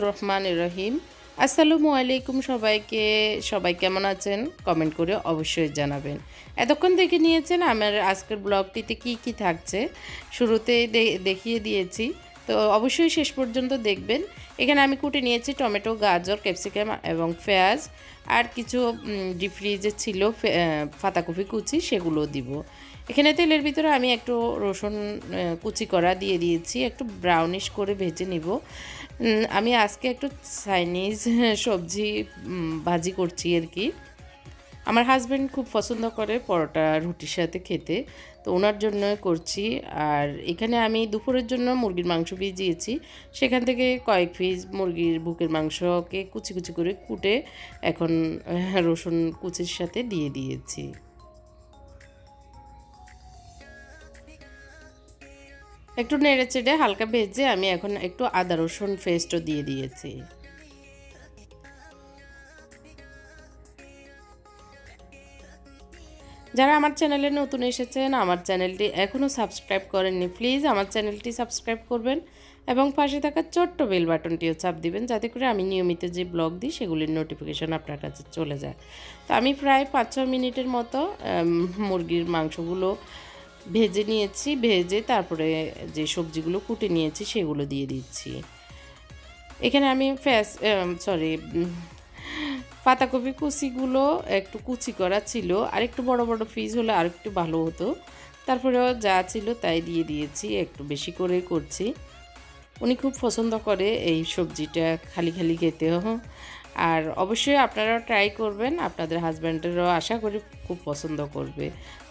রহমান রহিম। আসসালামু আলাইকুম সবাইকে। সবাই কেমন আছেন? কমেন্ট করে অবশ্যই জানাবেন। এতক্ষণ দেখে নিয়েছেন আমার আজকের ব্লগটিতে কি কি থাকছে? শুরুতেই দে- দেখিয়ে দিয়েছি। তো অবশ্যই শেষ পর্যন্ত দেখবেন। এখানে আমি কুটে নিয়েছি টমেটো গাজর ক্যাপসিকাম এবং পেঁয়াজ। আর কিছু ডিপ ফ্রিজে ছিল ফে- আহ, পাতাকপি কুচি সেগুলো দিব। এখানে তেলের ভিতরে আমি একটু রসুন কুচি করা দিয়ে দিয়েছি। একটু ব্রাউনিশ করে ভেজে নিব। আমি আজকে একটু চাইনিজ সবজি ভাজি করছি আর কি। আমার হাজব্যান্ড খুব পছন্দ করে পরোটা রুটির সাথে খেতে। তো ওনার জন্য করছি। আর এখানে আমি দুপুরের জন্য মুরগির মাংস ভিজিয়েছি। সেখান থেকে কয়েক পিস মুরগির বুকের মাংসকে কুচি কুচি করে কুটে এখন রসুন কুচির সাথে দিয়ে দিয়েছি। একটু নেড়ে চেড়ে হালকা ভেজে আমি এখন একটু আদা রসুন পেস্টও দিয়ে দিয়েছি। যারা আমার চ্যানেলে নতুন এসেছেন, আমার চ্যানেলটি এখনও সাবস্ক্রাইব করেননি, প্লিজ আমার চ্যানেলটি সাবস্ক্রাইব করবেন এবং পাশে থাকা ছোট্ট বেল বাটনটিও চাপ দিবেন যাতে করে আমি নিয়মিত যে ব্লগ দিই, সেগুলির নোটিফিকেশান আপনার কাছে চলে যায়। তো আমি প্রায় পাঁচ ছ মিনিটের মতো মুরগির মাংসগুলো ভেজে নিয়েছি, ভেজে তারপরে যে সবজিগুলো কুটে নিয়েছি, সেগুলো দিয়ে দিচ্ছি। এখানে আমি ফ্যাস সরি পাতাকপি কুচিগুলো একটু কুচি করা ছিল। আর একটু বড় বড় পিস হলে আর একটু ভালো হতো। তারপরেও যা ছিল তাই দিয়ে দিয়েছি, একটু বেশি করে করছি। উনি খুব পছন্দ করে এই সবজিটা খালি খালি খেতেও আর অবশ্যই আপনারাও ট্রাই করবেন, আপনাদের হাজব্যান্ডেরও আশা করি খুব পছন্দ করবে।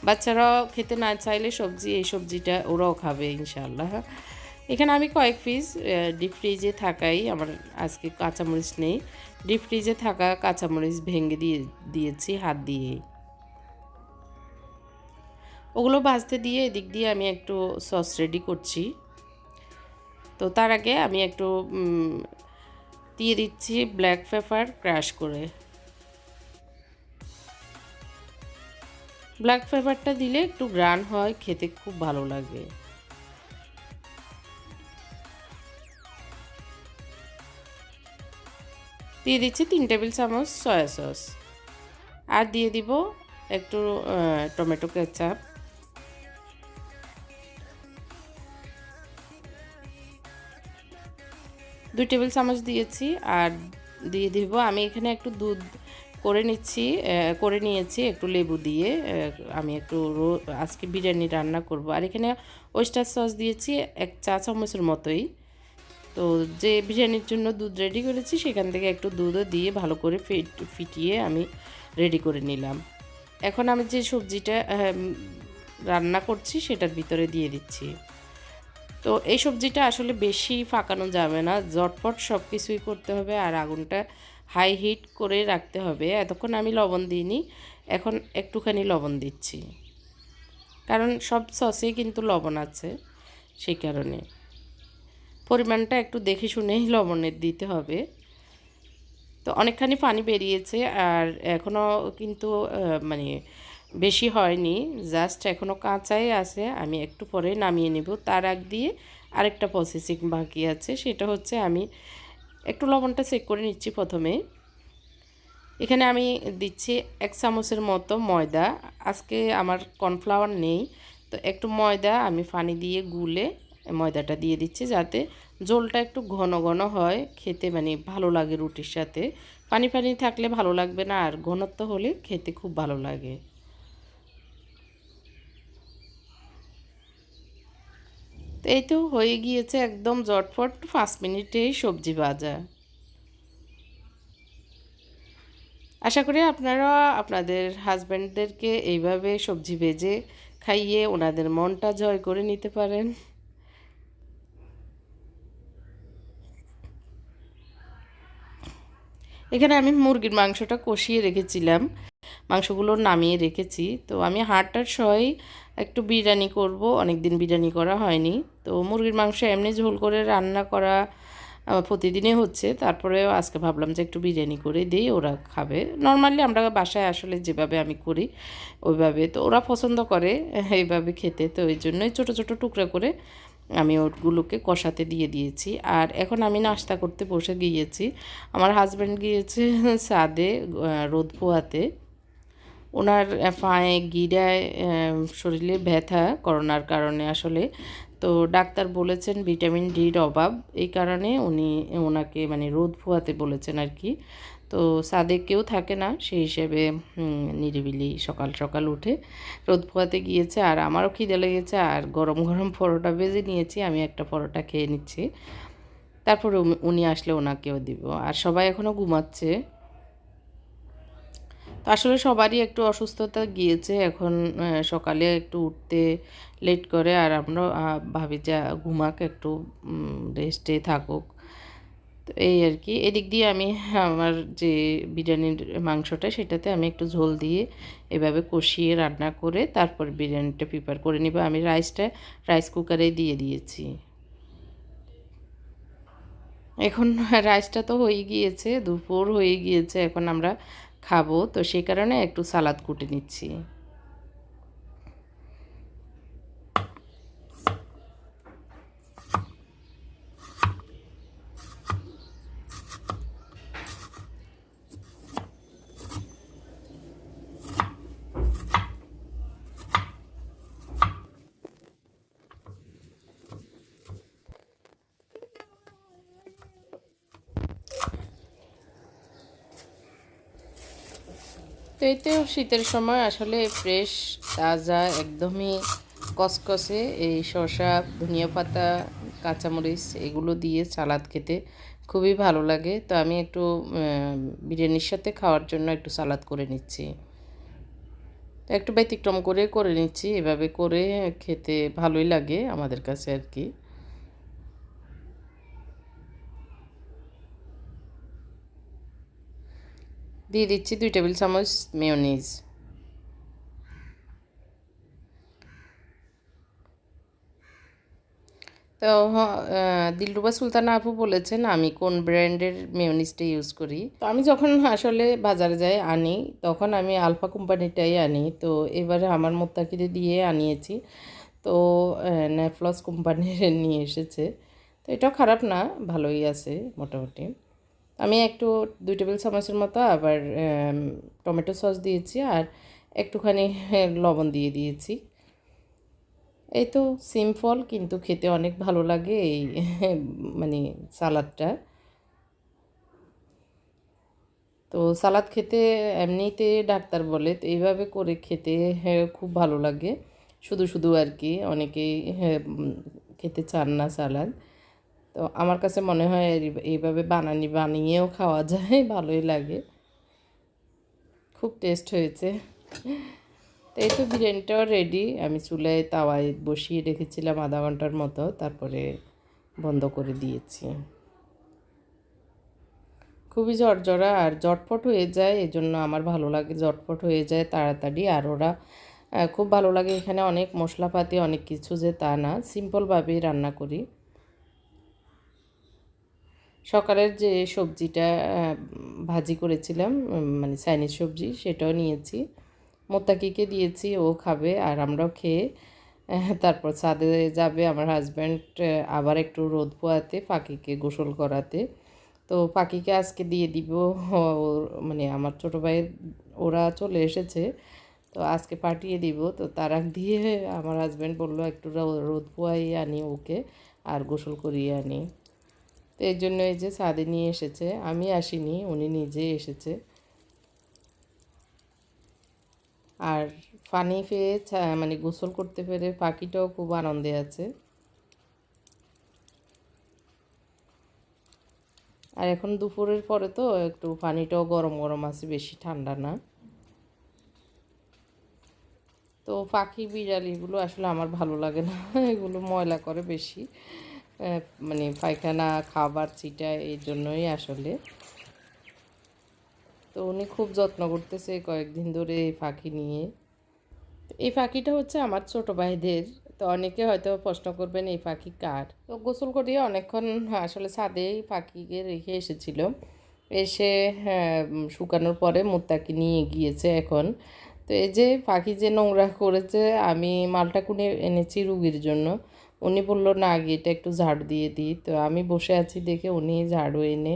বাচ্চারাও খেতে না চাইলে সবজি, এই সবজিটা ওরাও খাবে ইনশাআল্লাহ। এখানে আমি কয়েক পিস ডিপ ফ্রিজে থাকাই আমার আজকে কাঁচামরিচ নেই। ডিপ ফ্রিজে থাকা কাঁচামরিচ ভেঙে দিয়ে, দিয়েছি হাত দিয়েই। ওগুলো ভাজতে দিয়ে এদিক দিয়ে আমি একটু সস রেডি করছি। তো তার আগে আমি একটু দিয়ে দিচ্ছি ব্ল্যাক পেপার ক্রাশ করে। ব্ল্যাক পেপারটা দিলে একটু গ্রান হয়, খেতে খুব ভালো লাগে। দিয়ে দিচ্ছি তিন টেবিল চামচ সয়া সস আর দিয়ে দিব একটু টমেটো কেচাপ দুই টেবিল চামচ দিয়েছি আর দিয়ে দিব, আমি এখানে একটু দুধ করে নিচ্ছি করে নিয়েছি একটু লেবু দিয়ে আমি একটু আজকে বিরিয়ানি রান্না করব। আর এখানে ওয়েস্টার সস দিয়েছি এক চা চামচের মতোই। তো যে বিরিয়ানির জন্য দুধ রেডি করেছি, সেখান থেকে একটু দুধও দিয়ে ভালো করে ফিট, ফিটিয়ে আমি রেডি করে নিলাম। এখন আমি যে সবজিটা রান্না করছি, সেটার ভিতরে দিয়ে দিচ্ছি। তো এই সবজিটা আসলে বেশি ফাঁকানো যাবে না জটপট সব কিছুই করতে হবে আর আগুনটা হাই হিট করে রাখতে হবে। এতক্ষণ আমি লবণ দিইনি, এখন একটুখানি লবণ দিচ্ছি। কারণ সব সসেই কিন্তু লবণ আছে, সেই কারণে। পরিমাণটা একটু দেখে শুনেই লবণের দিতে হবে। তো অনেকখানি পানি বেরিয়েছে আর এখনও কিন্তু মানে বেশি হয়নি, জাস্ট এখনও কাঁচাই আছে। আমি একটু পরে নামিয়ে নেব। তার আগ দিয়ে আরেকটা প্রসেসিং বাকি আছে। সেটা হচ্ছে আমি একটু লবণটা চেক করে নিচ্ছি প্রথমে। এখানে আমি দিচ্ছি এক চামচের মতো ময়দা। আজকে আমার কর্নফ্লাওয়ার নেই। তো একটু ময়দা আমি পানি দিয়ে গুলে ময়দাটা দিয়ে দিচ্ছি যাতে জলটা একটু ঘন ঘন হয়, খেতে মানে ভালো লাগে রুটির সাথে। পানি পানি থাকলে ভালো লাগবে না, আর ঘনত্ব হলে খেতে খুব ভালো লাগে। তো এই তো হয়ে গিয়েছে একদম জটফট পাঁচ মিনিটেই সবজি ভাজা। আশা করি আপনারা, আপনাদের হাজব্যান্ডদেরকে এইভাবে সবজি ভেজে খাইয়ে ওনাদের মনটা জয় করে নিতে পারেন। এখানে আমি মুরগির মাংসটা কষিয়ে রেখেছিলাম। মাংসগুলো নামিয়ে রেখেছি। তো আমি হাড়টার সহই একটু বিরিয়ানি করব। অনেক দিন বিরিয়ানি করা হয়নি। তো মুরগির মাংস এমনি ঝোল করে রান্না করা প্রতিদিনই হচ্ছে। তারপরেও আজকে ভাবলাম যে একটু বিরিয়ানি করে দিই, ওরা খাবে। নর্মালি আমরা বাসায় আসলে যেভাবে আমি করি, ওইভাবে। তো ওরা পছন্দ করে এইভাবে খেতে। তো ওই জন্যই ছোটো ছোটো টুকরা করে আমি ওগুলোকে কষাতে দিয়ে দিয়েছি। আর এখন আমি নাস্তা করতে বসে গিয়েছি। আমার হাজব্যান্ড গিয়েছে সাদে রোদ পোয়াতে ওনার পায়ে গিরায় শরীরে ব্যথা করোনার কারণে আসলে। তো ডাক্তার বলেছেন ভিটামিন ডির অভাব। এই কারণে উনি, ওনাকে মানে রোদ ফুয়াতে বলেছেন আর কি। তো সাদে কেউ থাকে না, সেই হিসেবে নিরিবিলি সকাল সকাল উঠে রোদ ফুয়াতে গিয়েছে। আর আমারও খিদে লেগেছে, আর গরম গরম পরোটা ভেজে নিয়েছি, আমি একটা পরোটা খেয়ে নিচ্ছি। তারপরে উনি আসলে ওনাকেও দিব। আর সবাই এখনও ঘুমাচ্ছে। তো আসলে সবারই একটু অসুস্থতা গিয়েছে, এখন সকালে একটু উঠতে লেট করে, আর আমরা ভাবি যে ঘুমাক, একটু রেস্টে থাকুক। তো এই আর কি। এদিক দিয়ে আমি আমার যে বিরিয়ানির মাংসটা, সেটাতে আমি একটু ঝোল দিয়ে এভাবে কষিয়ে রান্না করে তারপর বিরিয়ানিটা প্রিপেয়ার করে নিব। আমি রাইসটা রাইস কুকারে দিয়ে দিয়েছি। এখন রাইসটা তো হয়ে গিয়েছে, দুপুর হয়ে গিয়েছে, এখন আমরা খাব। তো সেই কারণে একটু সালাদ কুটে নিচ্ছি। তো এতে শীতের সময় আসলে ফ্রেশ তাজা, একদমই কসকসে এই শসা, ধনিয়া পাতা, কাঁচামরিচ এগুলো দিয়ে সালাদ খেতে খুবই ভালো লাগে। তো আমি একটু বিরিয়ানির সাথে খাওয়ার জন্য একটু সালাদ করে নিচ্ছি। একটু ব্যতিক্রম করে করে নিচ্ছি। এভাবে করে খেতে ভালোই লাগে আমাদের কাছে আর কি। দিয়ে দিচ্ছি দুই টেবিল চামচ মেয়নিজ তো দিলরুবা সুলতানা আপু বলেছেন, আমি কোন ব্র্যান্ডের মেয়োনিজটা ইউজ করি? তো আমি যখন আসলে বাজারে যাই আনি, তখন আমি আলফা কোম্পানিটাই আনি। তো এবারে আমার মোত্তাকিরে দিয়ে আনিয়েছি। তো নেফলস কোম্পানির নিয়ে এসেছে। তো এটাও খারাপ না, ভালোই আছে মোটামুটি। আমি একটু দুই টেবিল চামচের মতো আবার টমেটো সস দিয়েছি আর একটুখানি হ্যাঁ, লবণ দিয়ে দিয়েছি। এই তো সিম্পল কিন্তু খেতে অনেক ভালো লাগে এই মানে সালাদটা। তো সালাদ খেতে এমনিতে ডাক্তার বলে তো এইভাবে করে খেতে হ্যাঁ, খুব ভালো লাগে। শুধু শুধু আর কি অনেকেই হ্যাঁ, খেতে চান না সালাদ। তো আমার কাছে মনে হয় এইভাবে বানানি, বানিয়েও খাওয়া যায়, ভালোই লাগে। খুব টেস্ট হয়েছে। তো এই তো বিরিয়ানিটাও রেডি আমি চুলায় তাওয়ায় বসিয়ে রেখেছিলাম আধা ঘণ্টার মতো, তারপরে বন্ধ করে দিয়েছি। খুবই ঝরঝরা আর জটপট হয়ে যায় এই জন্য আমার ভালো লাগে জটপট হয়ে যায় তাড়াতাড়ি। আর ওরা খুব ভালো লাগে এখানে অনেক মশলাপাতি, অনেক কিছু যে তা না। সিম্পলভাবেই রান্না করি। সকালের যে সবজিটা ভাজি করেছিলাম মানে চাইনিজ সবজি, সেটাও নিয়েছি। মোত্তাকিকে দিয়েছি, ও খাবে আর আমরাও খেয়ে তারপর ছাদে যাবে আমার হাজব্যান্ড আবার একটু রোদ পোয়াতে, পাখিকে গোসল করাতে। তো পাখিকে আজকে দিয়ে দিব, ওর মানে আমার ছোটো ভাইয়ের, ওরা চলে এসেছে। তো আজকে পাঠিয়ে দিব, তো তার দিয়ে আমার হাজব্যান্ড বলল, একটু রোদ পোয়াই আনি ওকে, আর গোসল করিয়ে আনি। তো এই জন্য এই যে ছাদে নিয়ে এসেছে, আমি আসিনি, উনি নিজে এসেছে। আর পানি পেয়ে মানে গোসল করতে পেরে পাখিটাও খুব আনন্দে আছে। আর এখন দুপুরের পরে তো একটু পানিটাও গরম গরম আছে, বেশি ঠান্ডা না। তো পাখি বিড়াল এগুলো আসলে আমার ভালো লাগে না, এগুলো ময়লা করে বেশি। মানে পায়খানা খাবার ছিটা এই জন্যই আসলে। তো উনি খুব যত্ন করতেছে কয়েকদিন ধরে এই পাখি নিয়ে। এই পাখিটা হচ্ছে আমার ছোট ভাইদের। তো অনেকে হয়তো প্রশ্ন করবেন এই পাখি কার? তো গোসল করিয়ে অনেকক্ষণ আসলে ছাদেই পাখিকে রেখে এসেছিল। এসে হ্যাঁ, শুকানোর পরে মুত্তাকি নিয়ে গিয়েছে এখন। তো এই যে পাখি যে নোংরা করেছে আমি মালটা কুনে এনেছি রুগীর জন্য। উনি বলল, না আগে এটা একটু ঝাড়ু দিয়ে দিই। তো আমি বসে আছি দেখে উনি ঝাড়ু এনে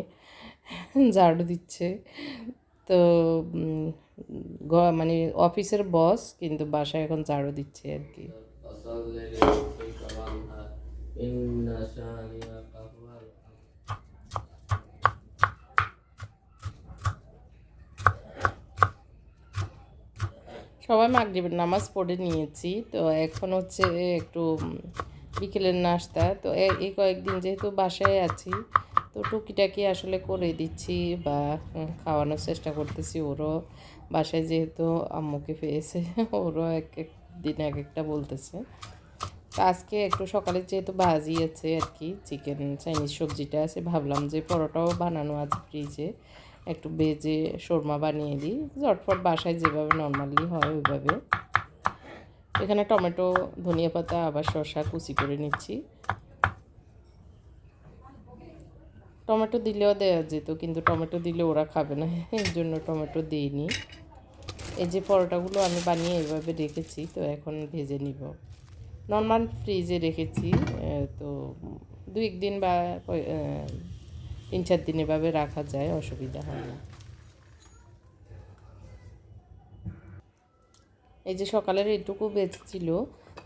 ঝাড়ু দিচ্ছে। তো মানে অফিসের বস কিন্তু বাসায় এখন ঝাড়ু দিচ্ছে আর কি। সবাই মাগরিবের নামাজ পড়ে নিয়েছি। তো এখন হচ্ছে একটু বিকেলের নাস্তা। তো এই কয়েকদিন যেহেতু বাসায় আছি, তো টুকিটাকি আসলে করে দিচ্ছি বা খাওয়ানোর চেষ্টা করতেছি ওরও। বাসায় যেহেতু আম্মুকে পেয়েছে, ওরও এক এক দিন এক একটা বলতেছে। আজকে একটু সকালে যেহেতু ভাজি আছে আর কি, চিকেন, চাইনিজ সবজিটা আছে, ভাবলাম যে পরোটাও বানানো আছে ফ্রিজে। একটু বেজে শোরমা বানিয়ে দিই। ঝটফট বাসায় যেভাবে নর্মালি হয় ওইভাবে। এখানে টমেটো, ধনিয়া পাতা, আবার শসা কুচি করে নিচ্ছি। টমেটো দিলেও দেওয়া যেত, কিন্তু টমেটো দিলে ওরা খাবে না, এর জন্য টমেটো দিইনি। এই যে পরোটাগুলো আমি বানিয়ে এভাবে রেখেছি, তো এখন ভেজে নিব। নর্মাল ফ্রিজে রেখেছি তো দুই একদিন বা তিন চার দিন এভাবে রাখা যায়, অসুবিধা হয় না। এই যে সকালের এইটুকু বেঁচেছিল,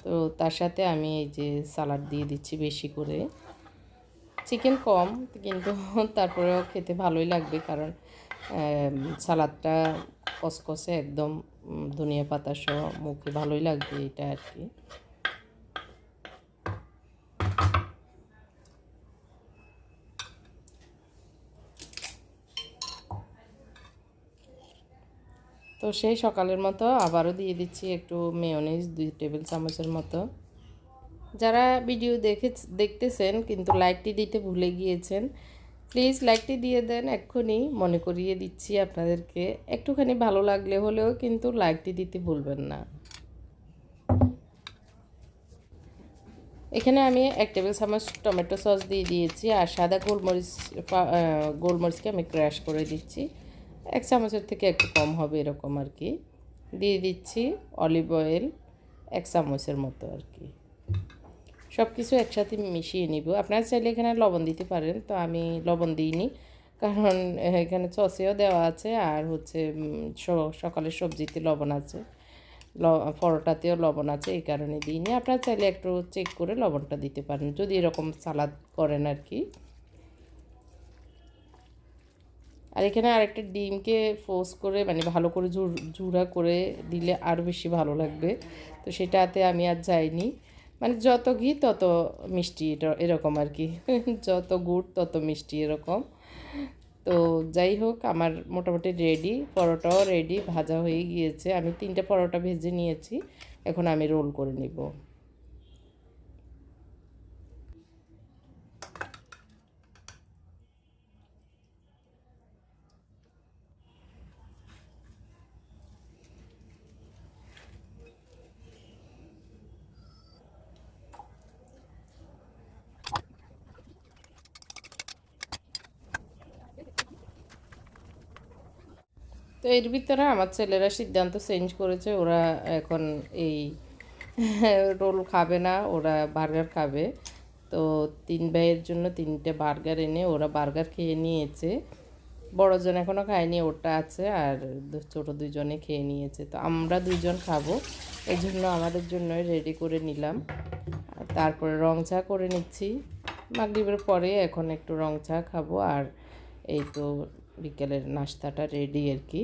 তো তার সাথে আমি এই যে সালাড দিয়ে দিচ্ছি বেশি করে। চিকেন কম, কিন্তু তারপরেও খেতে ভালোই লাগবে কারণ সালাদটা কসকসে একদম ধনিয়া পাতা সহ মুখে ভালোই লাগবে এটা আর কি। তো সেই সকালের মতো আবারও দিয়ে দিচ্ছি একটু মেয়নিজ, দুই টেবিল চামচের মতো। যারা ভিডিও দেখে, দেখতেছেন কিন্তু লাইকটি দিতে ভুলে গিয়েছেন, প্লিজ লাইকটি দিয়ে দেন, এক্ষুনি মনে করিয়ে দিচ্ছি আপনাদেরকে। একটুখানি ভালো লাগলে হলেও কিন্তু লাইকটি দিতে ভুলবেন না। এখানে আমি এক টেবিল চামচ টমেটো সস দিয়ে দিয়েছি আর সাদা গোলমরিচ গোলমরিচকে আমি ক্র্যাশ করে দিচ্ছি। এক চামচের থেকে একটু কম হবে এরকম আর কি। দিয়ে দিচ্ছি অলিভ অয়েল এক চামচের মতো আর কি। সব কিছু একসাথে মিশিয়ে নিব। আপনারা চাইলে এখানে লবণ দিতে পারেন, তো আমি লবণ দিইনি। কারণ এখানে চসেও দেওয়া আছে আর হচ্ছে সকালের সবজিতে লবণ আছে। ল, পরোটাতেও লবণ আছে, এই কারণে দিইনি। আপনারা চাইলে একটু চেক করে লবণটা দিতে পারেন, যদি এরকম সালাদ করেন আর কি। আর এখানে আরেকটা ডিমকে ফোর্স করে মানে ভালো করে ঝুরা করে দিলে আরও বেশি ভালো লাগবে। তো সেটাতে আমি আর যাইনি। মানে যত ঘি, তত মিষ্টি এটা, এরকম আর কি। যত গুড়, তত মিষ্টি এরকম। তো যাই হোক, আমার মোটামুটি রেডি পরোটাও রেডি ভাজা হয়ে গিয়েছে। আমি তিনটে পরোটা ভেজে নিয়েছি। এখন আমি রোল করে নিব। তো এর ভিতরে আমার ছেলেরা সিদ্ধান্ত চেঞ্জ করেছে, ওরা এখন এই রোল খাবে না, ওরা বার্গার খাবে। তো তিন ভাইয়ের জন্য তিনটে বার্গার এনে ওরা বার্গার খেয়ে নিয়েছে। বড়জন এখনও খায়নি ওটা আছে আর ছোট দুইজনে খেয়ে নিয়েছে। তো আমরা দুজন খাব এই জন্য আমাদের জন্যই রেডি করে নিলাম। তারপরে রং চা করে নিচ্ছি। মাগরিবের পরে এখন একটু রং চা খাব, আর এই তো বিকেলের নাস্তাটা রেডি আর কি।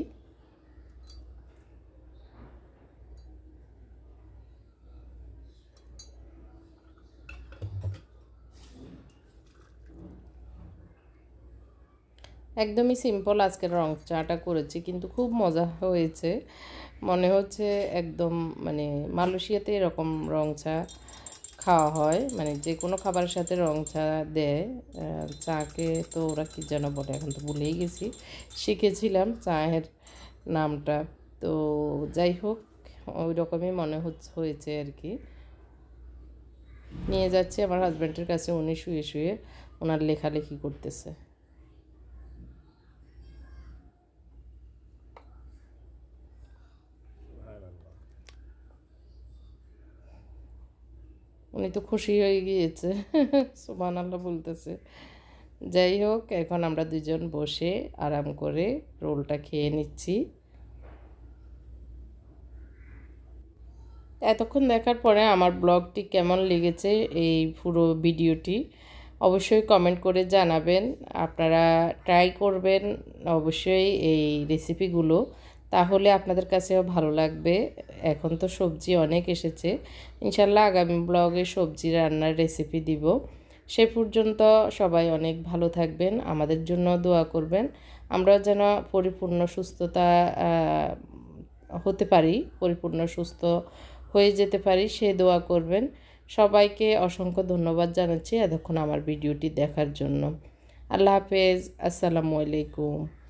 একদমই সিম্পল আজকের রং চাটা করেছি, কিন্তু খুব মজা হয়েছে। মনে হচ্ছে একদম মানে মালয়েশিয়াতে এরকম রং চা খাওয়া হয় মানে যে কোনো খাবারের সাথে রং চা দেয় চাকে তো ওরা কী যেন বলে, এখন তো ভুলেই গেছি। শিখেছিলাম চায়ের নামটা, তো যাই হোক, ওই রকমই মনে হচ্ছে, হয়েছে আর কি। নিয়ে যাচ্ছি আমার হাজব্যান্ডের কাছে, উনি শুয়ে শুয়ে ওনার লেখালেখি করতেছে। উনি তো খুশি হয়ে গিয়েছে। সুমান আল্লাহ বলতেছে। যাই হোক, এখন আমরা দুজন বসে আরাম করে রোলটা খেয়ে নিচ্ছি। এতক্ষণ দেখার পরে আমার ব্লগটি কেমন লেগেছে এই পুরো ভিডিওটি অবশ্যই কমেন্ট করে জানাবেন। আপনারা ট্রাই করবেন অবশ্যই এই রেসিপিগুলো। তাহলে আপনাদের কাছেও ভালো লাগবে। এখন তো সবজি অনেক এসেছে। ইনশাল্লাহ আগামী ব্লগে সবজি রান্নার রেসিপি দিব। সে পর্যন্ত সবাই অনেক ভালো থাকবেন, আমাদের জন্য দোয়া করবেন। আমরা যেন পরিপূর্ণ সুস্থতা হতে পারি, পরিপূর্ণ সুস্থ হয়ে যেতে পারি, সে দোয়া করবেন। সবাইকে অসংখ্য ধন্যবাদ জানাচ্ছি এতক্ষণ আমার ভিডিওটি দেখার জন্য। আল্লাহ হাফেজ, আসসালামু আলাইকুম।